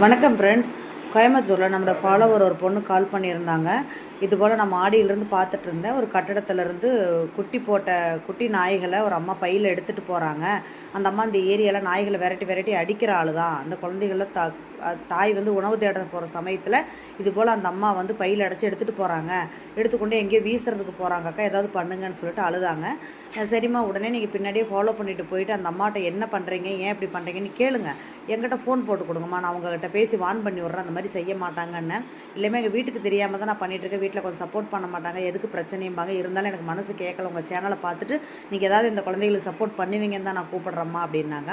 வணக்கம் ஃப்ரெண்ட்ஸ் கோயம்புத்தூரில் நம்மளோட ஃபாலோவர் ஒரு பொண்ணு கால் பண்ணியிருந்தாங்க. இது போல் நான் மாடியிலேருந்து பார்த்துட்டு இருந்தேன். ஒரு கட்டடத்துலேருந்து குட்டி போட்ட குட்டி நாய்களை ஒரு அம்மா பையில் எடுத்துகிட்டு போகிறாங்க அந்த அம்மா இந்த ஏரியாவில் நாய்களை வெரைட்டி வெரைட்டி அடிக்கிற ஆள் தான் அந்த குழந்தைகள தா தாய் வந்து உணவு தேட போகிற சமயத்தில் இது போல் அந்த அம்மா வந்து பையில் அடைச்சி எடுத்துகிட்டு போகிறாங்க எடுத்துக்கொண்டு எங்கேயோ வீசுறதுக்கு போகிறாங்க அக்கா ஏதாவது பண்ணுங்கன்னு சொல்லிட்டு அழுதாங்க. சரிம்மா உடனே நீங்கள் பின்னாடியே ஃபாலோ பண்ணிட்டு போயிட்டு அந்த அம்மாட்ட என்ன பண்ணுறீங்க ஏன் இப்படி பண்ணுறீங்கன்னு கேளுங்க. என்கிட்ட ஃபோன் போட்டு கொடுங்கம்மா. நான் உங்ககிட்ட பேசி வான் பண்ணி விட்றேன். அந்த மாதிரி செய்ய மாட்டாங்கன்னு. இல்லையுமே எங்கள் வீட்டுக்கு தெரியாமல் தான் நான் பண்ணிகிட்ருக்கேன் இருக்கேன் வீட்டில் கொஞ்சம் சப்போர்ட் பண்ண மாட்டாங்க. எதுக்கு பிரச்சனையும்பாங்க. இருந்தாலும் எனக்கு மனசு கேட்கல. உங்கள் சேனலை பார்த்துட்டு நீங்கள் ஏதாவது இந்த குழந்தைகளுக்கு சப்போர்ட் பண்ணுவீங்கன்னு தான் நான் கூப்பிட்றேம்மா அப்படின்னாங்க.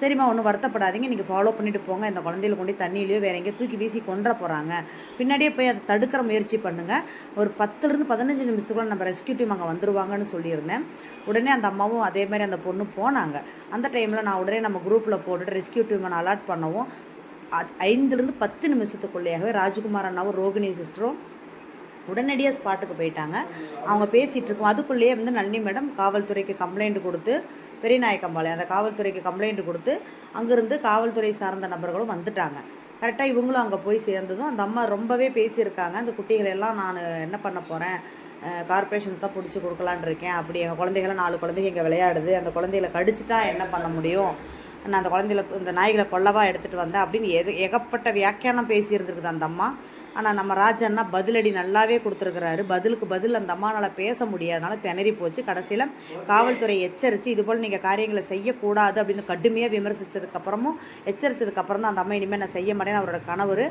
சரிம்மா ஒன்றும் வருத்தப்படாதீங்க. நீங்கள் ஃபாலோ பண்ணிட்டு போங்க. இந்த குழந்தைகளை கொண்டு தண்ணியிலையோ வேற எங்கேயோ தூக்கி வீசி கொண்டுற போகிறாங்க பின்னாடியே போய் அதை தடுக்கிற முயற்சி பண்ணுங்கள் ஒரு பத்துலேருந்து பதினஞ்சு நிமிஷத்துக்குள்ள நம்ம ரெஸ்கியூ டீம் அங்கே வந்துருவாங்கன்னு சொல்லியிருந்தேன். உடனே அந்த அம்மாவும் அதே மாதிரி அந்த பொண்ணு போனாங்க. அந்த டைமில் நான் உடனே நம்ம குரூப்பில் போட்டுட்டு ரெஸ்கியூ டீம் நான் அலாட் பண்ணவும். அது ஐந்துலேருந்து பத்து நிமிஷத்துக்குள்ளேயாகவே ராஜ்குமார் அண்ணாவும் ரோகிணி சிஸ்டரும் உடனடியாக ஸ்பாட்டுக்கு போயிட்டாங்க. அவங்க பேசிகிட்டு இருக்கோம். அதுக்குள்ளேயே வந்து நளினி மேடம் காவல்துறைக்கு கம்ப்ளைண்ட் கொடுத்து பெரியநாயக்கம்பாளையம் அந்த காவல்துறைக்கு கம்ப்ளைண்ட் கொடுத்து அங்கேருந்து காவல்துறை சார்ந்த நபர்களும் வந்துட்டாங்க. கரெக்டாக இவங்களும் அங்கே போய் சேர்ந்ததும் அந்த அம்மா ரொம்பவே பேசியிருக்காங்க. அந்த குட்டிகளை எல்லாம் நான் என்ன பண்ண போகிறேன் கார்ப்பரேஷன் தான் பிடிச்சி கொடுக்கலான் இருக்கேன். அப்படி எங்கள் குழந்தைகளை நாலு குழந்தைங்க இங்கே விளையாடுது. அந்த குழந்தைகளை கடிச்சிட்டா என்ன பண்ண முடியும்? நான் அந்த குழந்தைகளை இந்த நாய்களை கொல்லவா எடுத்துகிட்டு வந்தேன் அப்படின்னு எது ஏகப்பட்ட வியாக்கியானம் பேசியிருந்துருக்குது அந்த அம்மா. ஆனால் நம்ம ராஜன்னா பதிலடி நல்லாவே கொடுத்துருக்குறாரு. பதிலுக்கு பதில் அந்த அம்மானால் பேச முடியாதனால திணறி போச்சு. கடைசியில் காவல்துறை எச்சரித்து இதுபோல் நீங்கள் காரியங்களை செய்யக்கூடாது அப்படின்னு கடுமையாக விமர்சித்ததுக்கப்புறமும் எச்சரித்ததுக்கப்புறம் தான் அந்த அம்மா இனிமேல் நான் செய்ய மாட்டேன்னு அவரோட கணவர்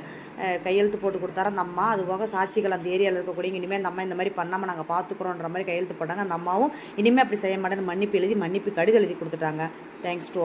கையெழுத்து போட்டு கொடுத்தாரு. அந்த அம்மா அது போக சாட்சிகள் அந்த ஏரியாவில் இருக்கக்கூடிய இனிமேல் அந்த அம்மா இந்த மாதிரி பண்ணாமல் நாங்கள் பார்த்துக்குறோன்ற மாதிரி கையெழுத்து போட்டாங்க. அந்த அம்மாவும் இனிமேல் அப்படி செய்ய மாட்டேன்னு மன்னிப்பு எழுதி மன்னிப்பு கடிதம் எழுதி கொடுத்துட்டாங்க. Thanks to